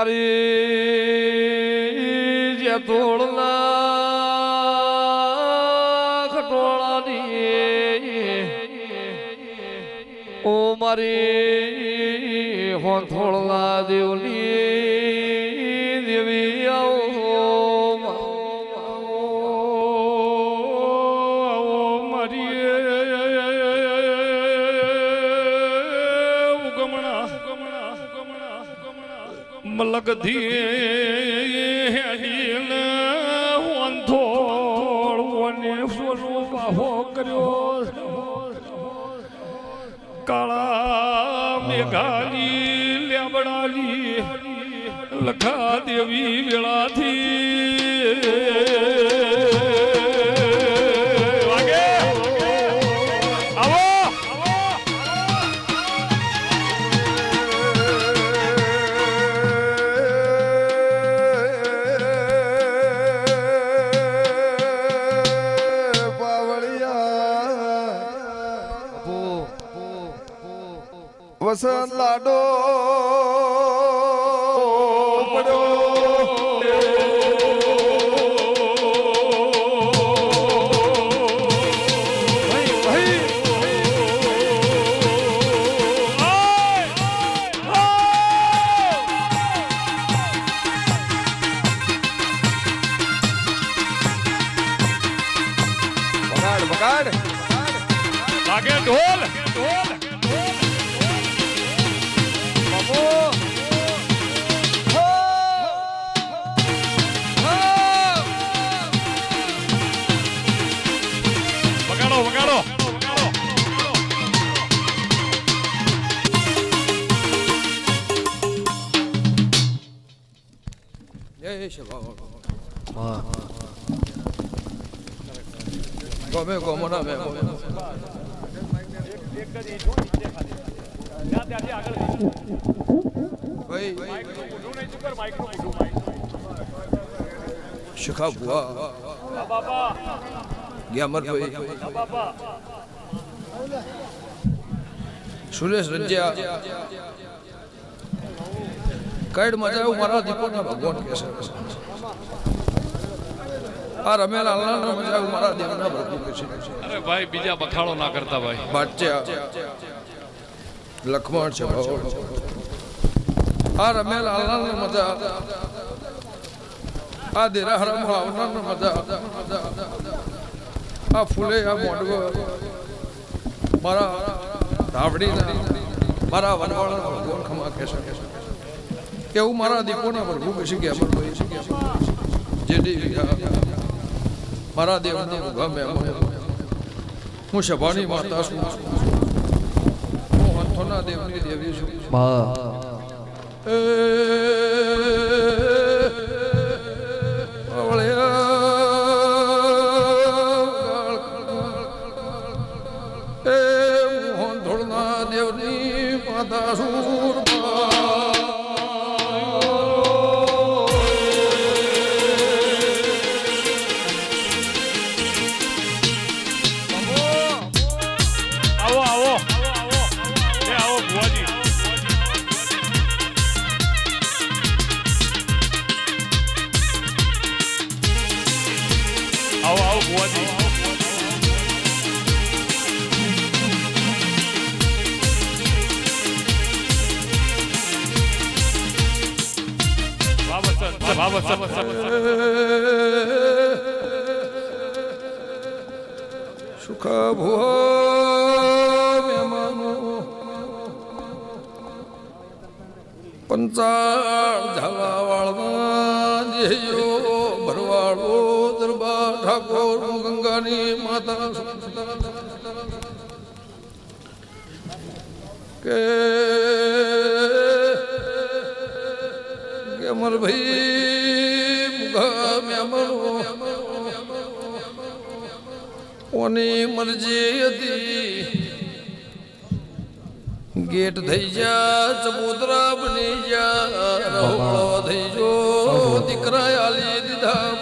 મારી જે તોડના ખટોળાની ઓ મારી હોંથોળના દેવની મલકધી હેડીને વંથોળ વને સોનો બાહો કર્યો. કાળા મેઘાલી લેબડાની લખા દેવી વેળાથી. વસંત લાડો વગાડ વગાડ લાગે ઢોલ ઢોલ બાપુ ગમે ગમના મે ભાઈ શિખા બુઆ ગ્યામર ભાઈ સુરેશ રંજ્યા કઈડ મજા એવું મારા દીપોના ભગવાન કે છે. આ રમેલા અલ્લાહના મજા મારા દેવના ભગવાન કે છે. અરે ભાઈ બીજા બખાડો ના કરતા ભાઈ. બાચ્યા. લખમણ છે ભાવ આ રમેલ આલાલને મજા આ દેરા હરામ આવનાર મજા આ ફૂલે આ મોડવો મારા ધાવડીના મારા વનવાળા ભગવાન ખમા કહેશે એવું મારા દીપોના પ્રભુ કહી શકે અમર ભાઈ જેડી મારા દેવના ગમે હું સભાની માતા છું હું હંથોના દેવની દેવી છું વળ્યા. એ હું હંથોળના દેવની માતા છું બાબા સુખ ભુવ મહેમાનો પંચાળ ઝાલાવાળમાં જેયો ભરવાડો ઠાકોર ગંગાની માતા કે અમર ભાઈ મુગા મેમનો કોની મરજી હતી ગેટ થઈ જા ચબૂતરા બની જા રહોળો થઈ દીકરા દીધા